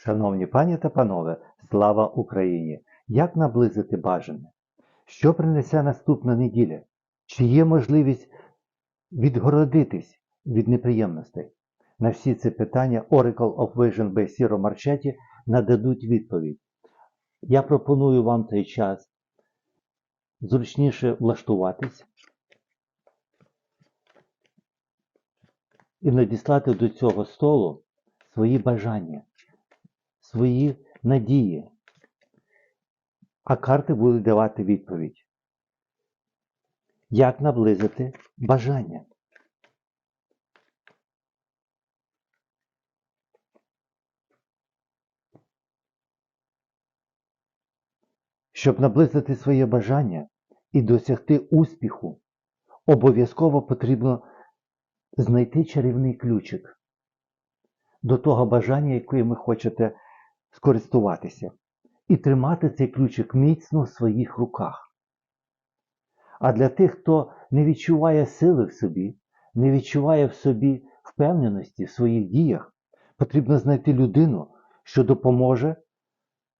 Шановні пані та панове, слава Україні! Як наблизити бажане? Що принесе наступна неділя? Чи є можливість відгородитись від неприємностей? На всі ці питання Oracle of Vision by Сіро Марчеті нададуть відповідь. Я пропоную вам цей час зручніше влаштуватись і надіслати до цього столу свої бажання, свої надії. А карти будуть давати відповідь. Як наблизити бажання? Щоб наблизити своє бажання і досягти успіху, обов'язково потрібно знайти чарівний ключик до того бажання, яким ви хочете скористуватися, і тримати цей ключик міцно в своїх руках. А для тих, хто не відчуває сили в собі, не відчуває в собі впевненості в своїх діях, потрібно знайти людину, що допоможе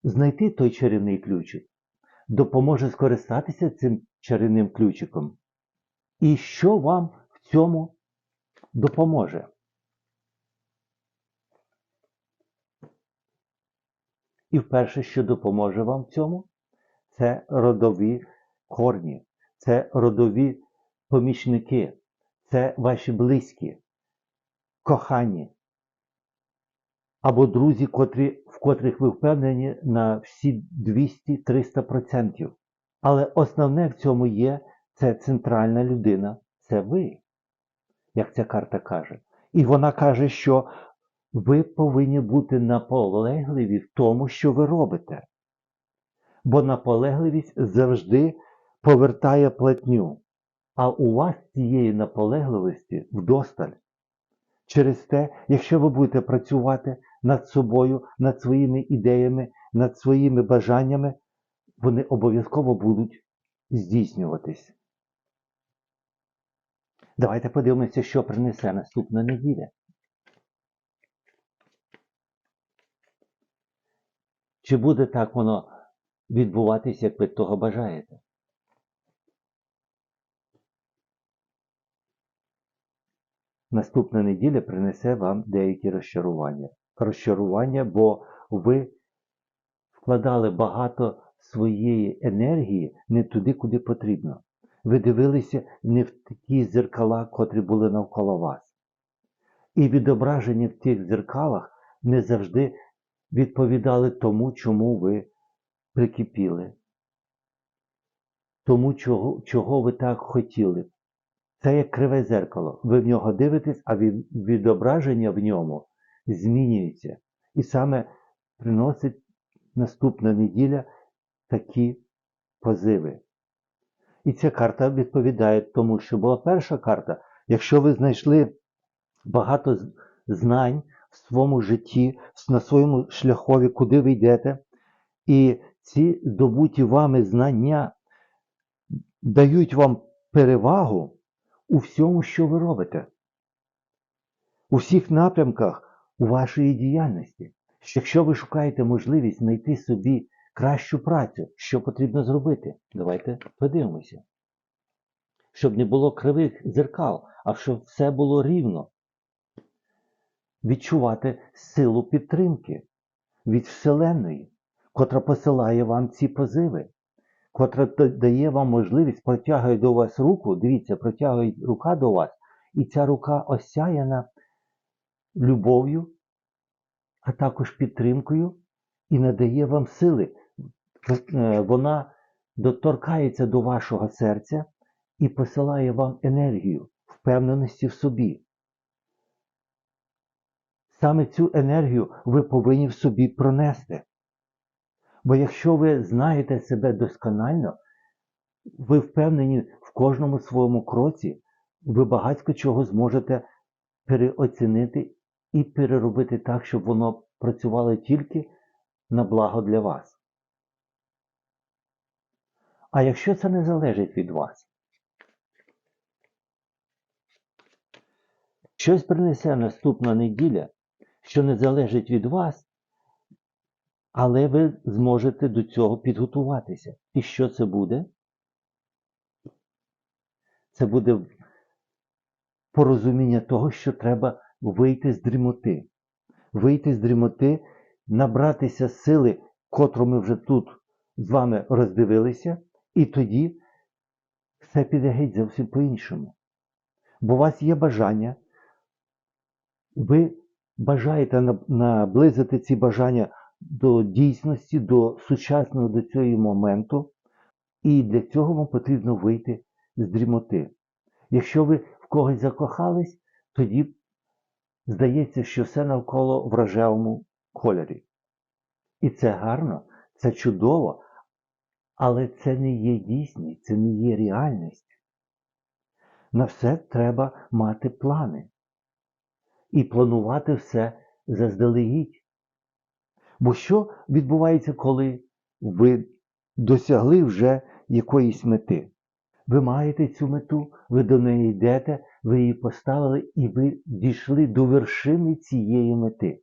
знайти той чарівний ключик, допоможе скористатися цим чарівним ключиком. І що вам в цьому допоможе? І вперше, що допоможе вам в цьому, це родові корні, це родові помічники, це ваші близькі, кохані або друзі, котрі, в котрих ви впевнені на всі 200-300%. Але основне в цьому є це центральна людина, це ви, як ця карта каже. І вона каже, що ви повинні бути наполегливі в тому, що ви робите. Бо наполегливість завжди повертає платню. А у вас цієї наполегливості вдосталь. Через те, якщо ви будете працювати над собою, над своїми ідеями, над своїми бажаннями, вони обов'язково будуть здійснюватись. Давайте подивимося, що принесе наступна неділя. Чи буде так воно відбуватися, як ви того бажаєте? Наступна неділя принесе вам деякі розчарування. Розчарування, бо ви вкладали багато своєї енергії не туди, куди потрібно. Ви дивилися не в такі зеркала, котрі були навколо вас. І відображення в тих зеркалах не завжди відповідали тому, чому ви прикипіли, тому, чого, чого ви так хотіли. Це як криве зеркало. Ви в нього дивитесь, а від, відображення в ньому змінюється. І саме приносить наступна неділя такі позиви. І ця карта відповідає тому, що була перша карта. Якщо ви знайшли багато знань в своєму житті, на своєму шляхові, куди ви йдете, і ці добуті вами знання дають вам перевагу у всьому, що ви робите, у всіх напрямках у вашої діяльності. Якщо ви шукаєте можливість знайти собі кращу працю, що потрібно зробити, давайте подивимося. Щоб не було кривих зеркал, а щоб все було рівно. Відчувати силу підтримки від Вселеної, котра посилає вам ці позиви котра дає вам можливість, протягує до вас руку, дивіться, протягує рука до вас, і ця рука осяяна любов'ю, а також підтримкою, і надає вам сили. Е, вона доторкається до вашого серця і посилає вам енергію, впевненості в собі. Саме цю енергію ви повинні в собі пронести. Бо якщо ви знаєте себе досконально, ви впевнені в кожному своєму кроці, ви багатько чого зможете переоцінити і переробити так, щоб воно працювало тільки на благо для вас. А якщо це не залежить від вас, щось принесе наступна неділя, що не залежить від вас, Але ви зможете до цього підготуватися. І що це буде? Це буде порозуміння того, що треба вийти з дрімоти. Вийти з дрімоти, набратися сили, котру ми вже тут з вами роздивилися, і тоді все піде геть зовсім по-іншому. Бо у вас є бажання, ви бажаєте наблизити ці бажання до дійсності, до сучасного до цього моменту, і для цього вам потрібно вийти з дрімоти. Якщо ви в когось закохались, тоді здається, що все навколо в рожевому кольорі. І це гарно, це чудово, але це не є дійсність, це не є реальність. На все треба мати плани і планувати все заздалегідь. Бо що відбувається, коли ви досягли вже якоїсь мети? Ви маєте цю мету, ви до неї йдете, ви її поставили і ви дійшли до вершини цієї мети.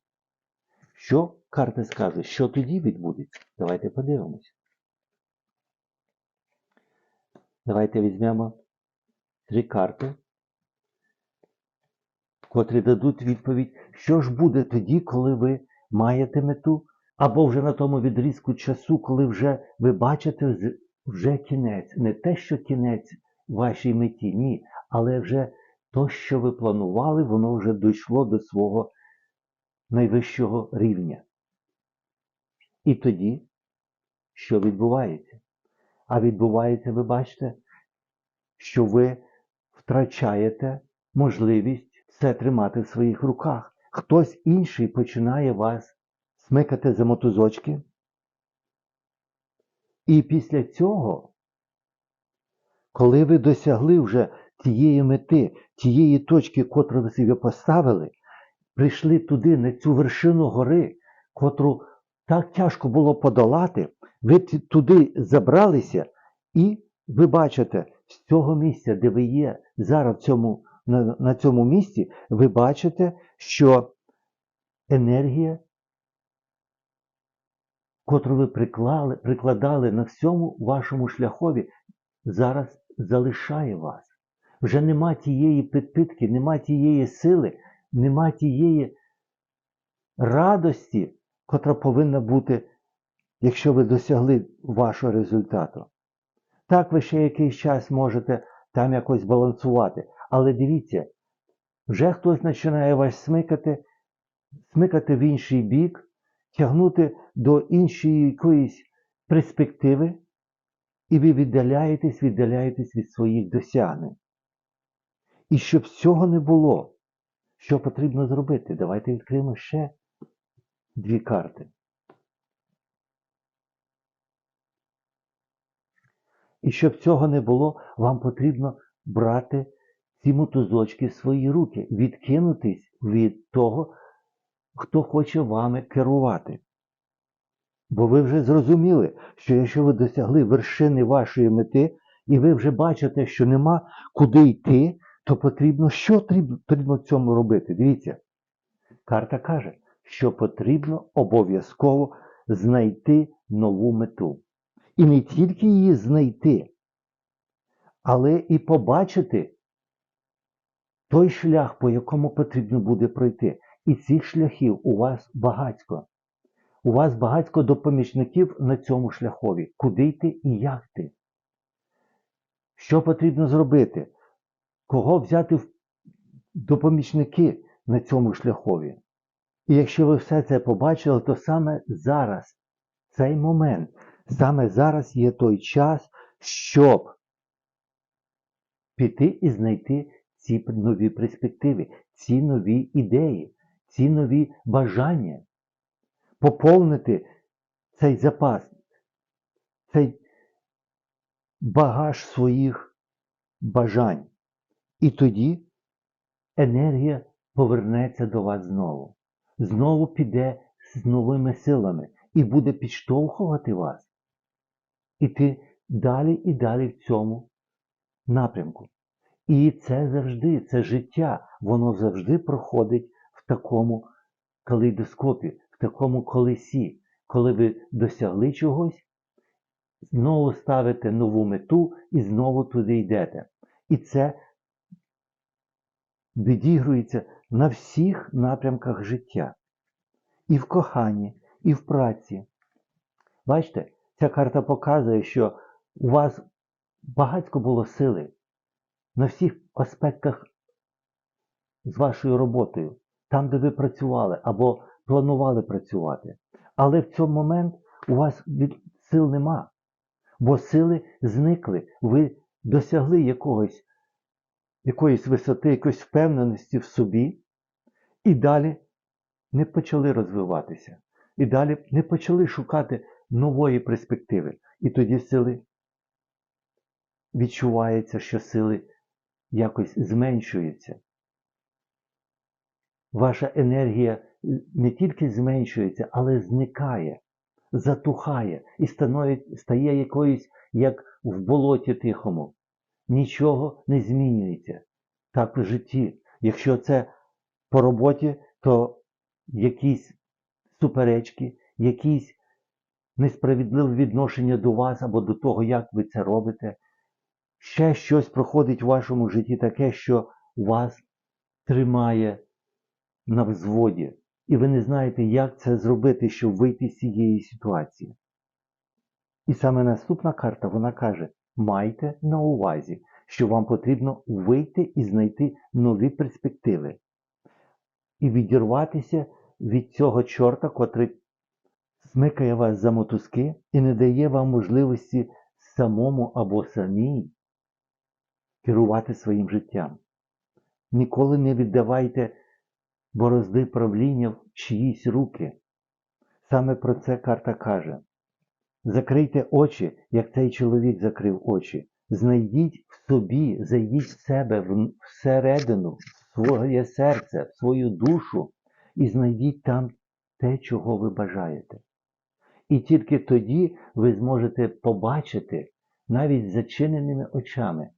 Що карта скаже? Що тоді відбудеться? Давайте подивимось. Давайте візьмемо три карти, котрі дадуть відповідь, що ж буде тоді, коли ви маєте мету, або вже на тому відрізку часу, коли вже ви бачите вже кінець. Не те, що кінець вашій меті, ні, але вже то, що ви планували, воно вже дійшло до свого найвищого рівня. І тоді, що відбувається? А відбувається, ви бачите, що ви втрачаєте можливість все тримати в своїх руках. Хтось інший починає вас смикати за мотузочки. І після цього, коли ви досягли вже тієї мети, тієї точки, котру ви собі поставили, прийшли туди, на цю вершину гори, котру так тяжко було подолати, ви туди забралися, і ви бачите, з цього місця, де ви є зараз в цьому, на, цьому місці, ви бачите, що енергія, котру ви приклали, прикладали на всьому вашому шляхові, зараз залишає вас. Вже нема тієї підпитки, нема тієї сили, нема тієї радості, котра повинна бути, якщо ви досягли вашого результату. Так, ви ще якийсь час можете там якось балансувати. Але дивіться, вже хтось починає вас смикати, смикати в інший бік, тягнути до іншої якоїсь перспективи, і ви віддаляєтесь, віддаляєтесь від своїх досягнень. І щоб цього не було, що потрібно зробити? Давайте відкриємо ще дві карти. І щоб цього не було, вам потрібно брати ці мотузочки в свої руки, відкинутись від того, хто хоче вами керувати. Бо ви вже зрозуміли, що якщо ви досягли вершини вашої мети, і ви вже бачите, що нема куди йти, то потрібно що потрібно, в цьому робити? Дивіться, карта каже, що потрібно обов'язково знайти нову мету. І не тільки її знайти, але і побачити той шлях, по якому потрібно буде пройти. І цих шляхів у вас багатько. У вас багатько допомічників на цьому шляхові. Куди йти і як йти? Що потрібно зробити? Кого взяти в допомічники на цьому шляхові? І якщо ви все це побачили, то саме зараз, цей момент, саме зараз є той час, щоб піти і знайти ці нові перспективи, ці нові ідеї, ці нові бажання, поповнити цей запас, цей багаж своїх бажань. І тоді енергія повернеться до вас знову. Знову піде з новими силами і буде підштовхувати вас. Іти далі і далі в цьому напрямку. І це завжди, це життя, воно завжди проходить в такому калейдоскопі, в такому колесі, коли ви досягли чогось, знову ставите нову мету і знову туди йдете. І це відігрується на всіх напрямках життя. І в коханні, і в праці. Бачите, ця карта показує, що у вас багатько було сили на всіх аспектах з вашою роботою, там, де ви працювали або планували працювати. Але в цьому момент у вас сил нема, бо сили зникли, ви досягли якогось, якоїсь висоти, якоїсь впевненості в собі, і далі не почали розвиватися. І далі не почали шукати нової перспективи. І тоді сили відчувається, що сили якось зменшуються. Ваша енергія не тільки зменшується, але зникає, затухає і стає якоюсь, як в болоті тихому. Нічого не змінюється. Так в житті. Якщо це по роботі, то якісь суперечки, якісь несправедливе відношення до вас або до того, як ви це робите. Ще щось проходить в вашому житті таке, що вас тримає на взводі, і ви не знаєте, як це зробити, щоб вийти з цієї ситуації. І саме наступна карта вона каже: майте на увазі, що вам потрібно вийти і знайти нові перспективи, і відірватися від цього чорта, котрий смикає вас за мотузки і не дає вам можливості самому або самій керувати своїм життям. Ніколи не віддавайте борозди правління в чиїсь руки. Саме про це карта каже. Закрийте очі, як цей чоловік закрив очі. Знайдіть в собі, зайдіть в себе всередину, в своє серце, в свою душу і знайдіть там те, чого ви бажаєте. І тільки тоді ви зможете побачити навіть зачиненими очами,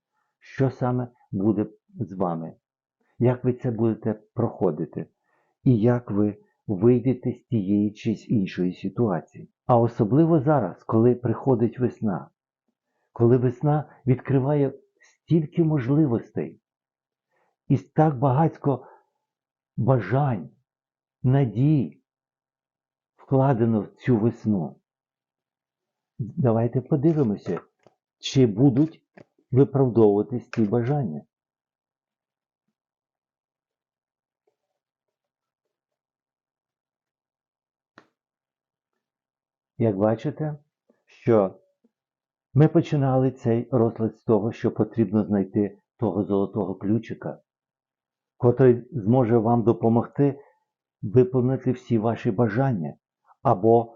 що саме буде з вами, як ви це будете проходити, і як ви вийдете з тієї чи з іншої ситуації. А особливо зараз, коли приходить весна, коли весна відкриває стільки можливостей і так багатько бажань, надій вкладено в цю весну. Давайте подивимося, чи будуть виправдовуватись ці бажання. Як бачите, що ми починали цей розклад з того, що потрібно знайти того золотого ключика, котрий зможе вам допомогти виповнити всі ваші бажання, або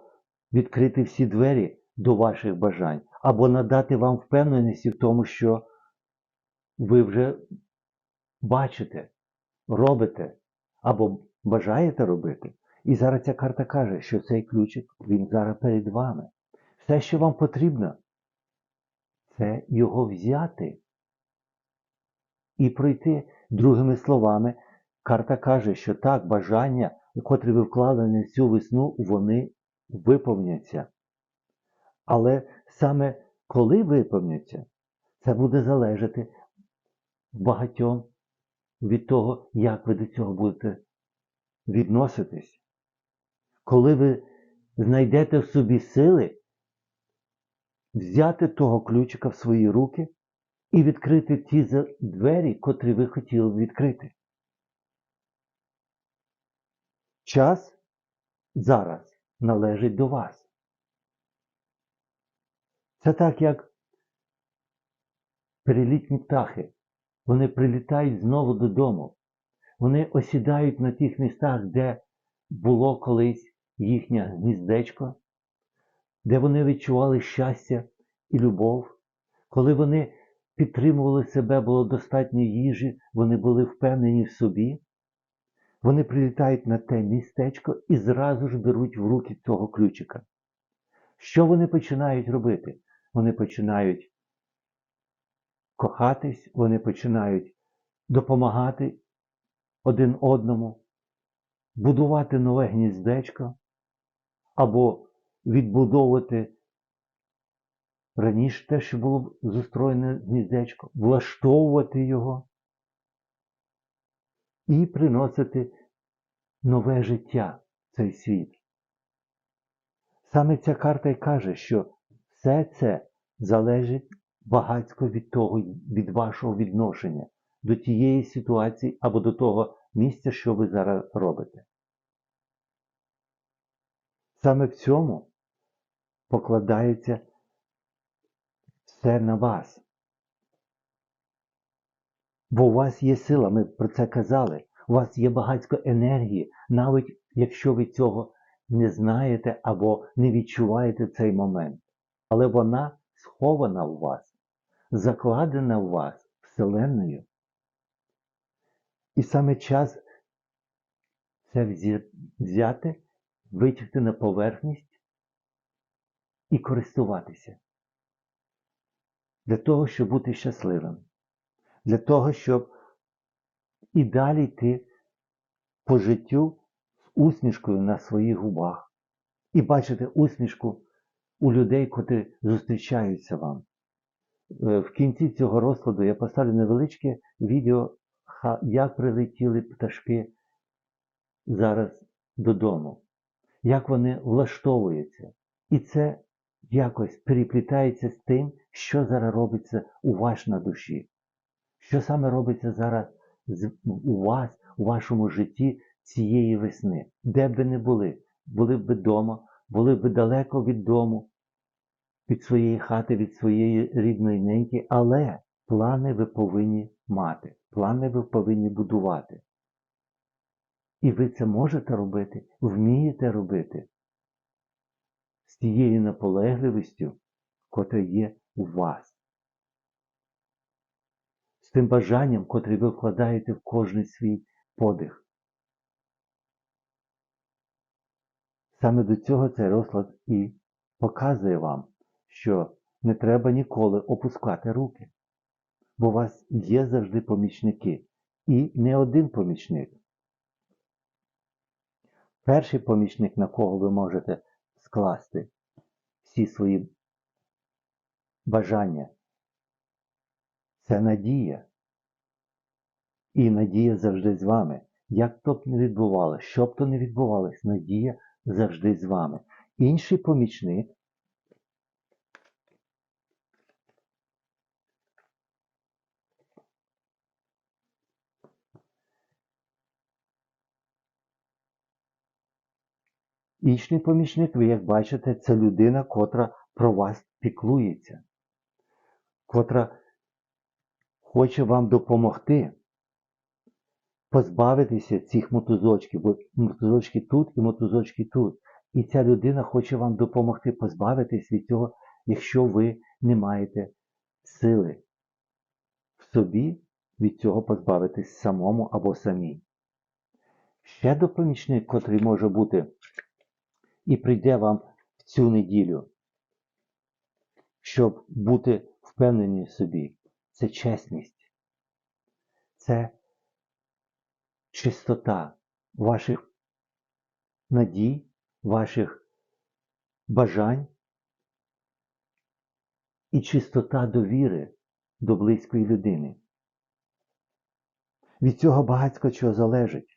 відкрити всі двері до ваших бажань, або надати вам впевненості в тому, що ви вже бачите, робите, або бажаєте робити. І зараз ця карта каже, що цей ключик, він зараз перед вами. Все, що вам потрібно, це його взяти і пройти. Другими словами, карта каже, що так, бажання, котрі ви вкладені в цю весну, вони виповняться. Але саме коли виповняться, це буде залежати багатьом від того, як ви до цього будете відноситись. Коли ви знайдете в собі сили взяти того ключика в свої руки і відкрити ті двері, котрі ви хотіли відкрити. Час зараз належить до вас. Це так, як перелітні птахи. Вони прилітають знову додому. Вони осідають на тих містах, де було колись їхнє гніздечко, де вони відчували щастя і любов, коли вони підтримували себе, було достатньо їжі, вони були впевнені в собі. Вони прилітають на те містечко і зразу ж беруть в руки цього ключика. Що вони починають робити? Вони починають кохатись, вони починають допомагати один одному, будувати нове гніздечко, або відбудовувати раніше те, що було застроєне гніздечко, влаштовувати його і приносити нове життя в цей світ. Саме ця карта й каже, що все це залежить багатько від того, від вашого відношення до тієї ситуації або до того місця, що ви зараз робите. Саме в цьому покладається все на вас. Бо у вас є сила, ми про це казали. У вас є багатько енергії, навіть якщо ви цього не знаєте або не відчуваєте цей момент. Але вона схована у вас, закладена у вас Вселенною. І саме час це взяти, витягти на поверхність і користуватися. Для того, щоб бути щасливим. Для того, щоб і далі йти по життю з усмішкою на своїх губах. І бачити усмішку у людей, котрі зустрічаються вам. Е, В кінці цього розкладу я поставлю невеличке відео, як прилетіли пташки зараз додому, як вони влаштовуються. І це якось переплітається з тим, що зараз робиться у вас на душі. Що саме робиться зараз у вас, у вашому житті цієї весни, де б ви не були, були б ви вдома, були б далеко від дому, від своєї хати, від своєї рідної неньки, але плани ви повинні мати, плани ви повинні будувати. І ви це можете робити, вмієте робити з тією наполегливістю, котра є у вас. З тим бажанням, котре ви вкладаєте в кожний свій подих. Саме до цього цей розклад і показує вам, що не треба ніколи опускати руки, бо у вас є завжди помічники, і не один помічник. Перший помічник, на кого ви можете скласти всі свої бажання, це надія. І надія завжди з вами. Як то б не відбувалося, що б то не відбувалось, надія завжди з вами. Інший помічник Інший помічник, ви як бачите, це людина, котра про вас піклується, котра хоче вам допомогти позбавитися цих мотузочків, бо мотузочки тут і мотузочки тут. І ця людина хоче вам допомогти позбавитись від цього, якщо ви не маєте сили в собі від цього позбавитись самому або самій. Ще допомічник, котрий може бути і прийде вам в цю неділю, щоб бути впевнені в собі. Це чесність, це чистота ваших надій, ваших бажань і чистота довіри до близької людини. Від цього багатько чого залежить.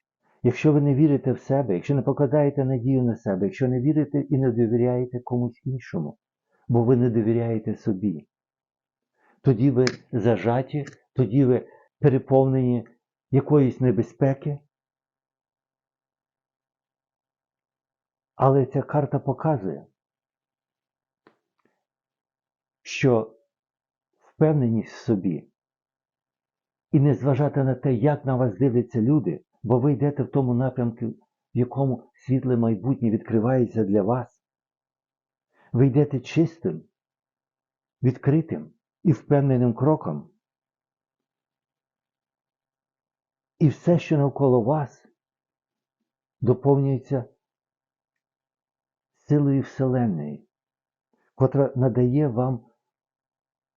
Якщо ви не вірите в себе, якщо не покладаєте надію на себе, якщо не вірите і не довіряєте комусь іншому, бо ви не довіряєте собі, тоді ви зажаті, тоді ви переповнені якоїсь небезпеки. Але ця карта показує, що впевненість в собі і не зважати на те, як на вас дивляться люди, бо ви йдете в тому напрямку, в якому світле майбутнє відкривається для вас. Ви йдете чистим, відкритим і впевненим кроком. І все, що навколо вас, доповнюється силою Вселенної, котра надає вам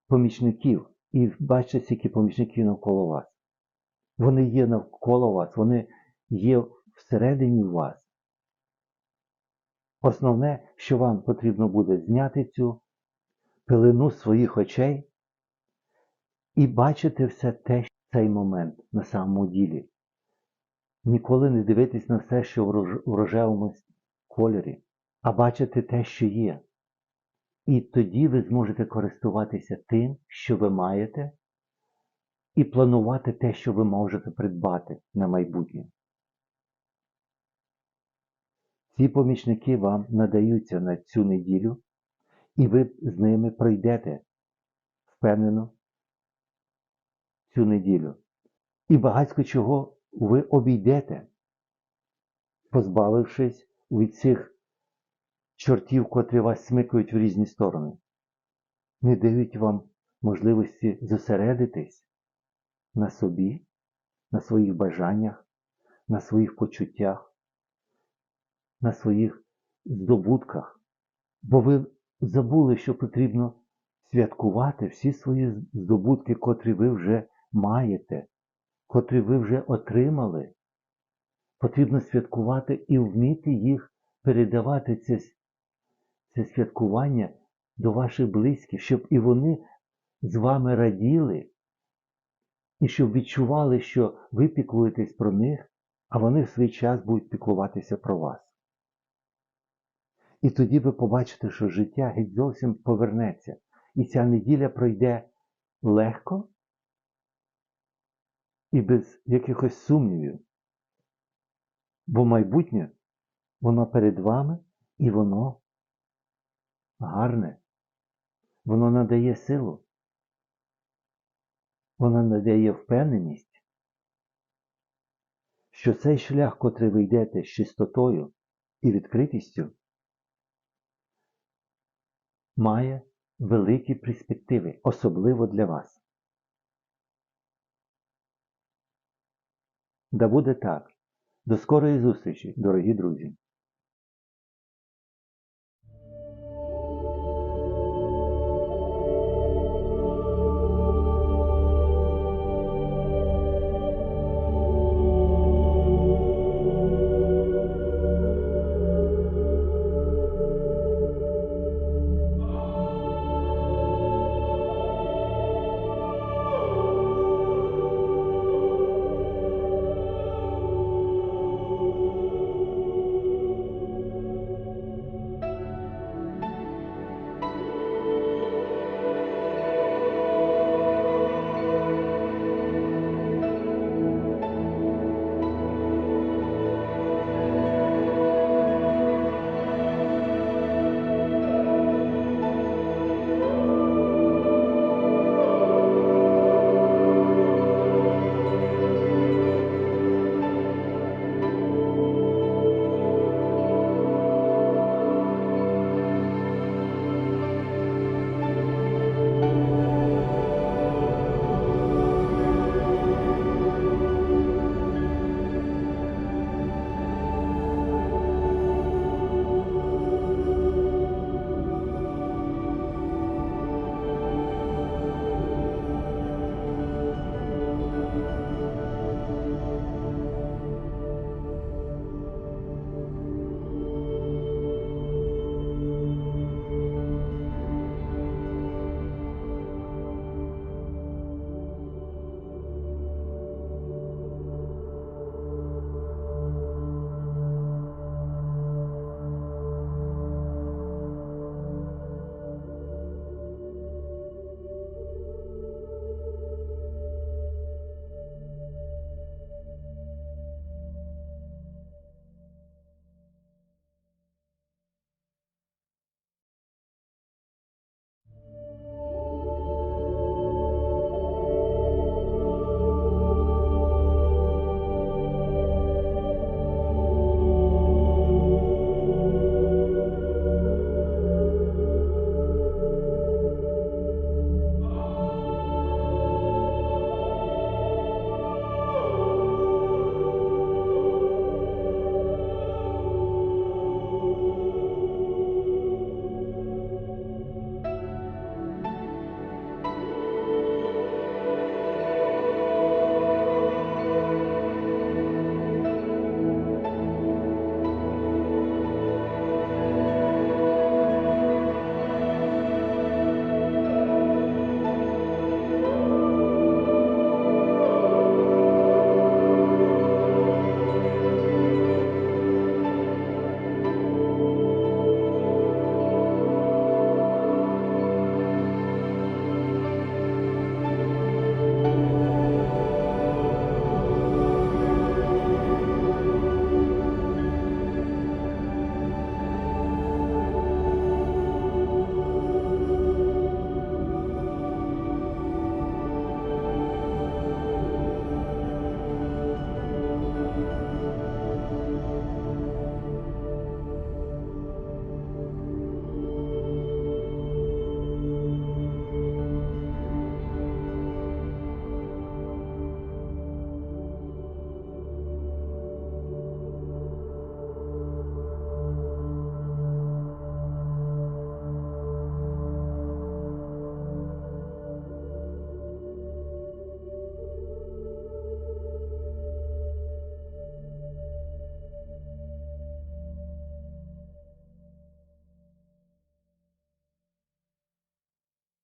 помічників. І бачите, скільки помічників навколо вас. Вони є навколо вас, вони є всередині вас. Основне, що вам потрібно буде зняти цю пилину своїх очей і бачити все те, що цей момент на самому ділі. Ніколи не дивитись на все, що в рожевому кольорі, а бачити те, що є. І тоді ви зможете користуватися тим, що ви маєте, і планувати те, що ви можете придбати на майбутнє. Ці помічники вам надаються на цю неділю, і ви з ними пройдете впевнено цю неділю. І багатько чого ви обійдете, позбавившись від цих чортів, котрі вас смикають в різні сторони, не дають вам можливості зосередитись на собі, на своїх бажаннях, на своїх почуттях, на своїх здобутках, бо ви забули, що потрібно святкувати всі свої здобутки, котрі ви вже маєте, котрі ви вже отримали. Потрібно святкувати і вміти їх передавати. Це, це святкування до ваших близьких, щоб і вони з вами раділи, і щоб відчували, що ви піклуєтесь про них, а вони в свій час будуть піклуватися про вас. І тоді ви побачите, що життя геть зовсім повернеться, і ця неділя пройде легко і без якихось сумнівів. Бо майбутнє, воно перед вами і воно гарне, воно надає силу, воно надає впевненість, що цей шлях, котрий ви йдете з чистотою і відкритістю, має великі перспективи, особливо для вас. Да буде так. До скорої зустрічі, дорогі друзі!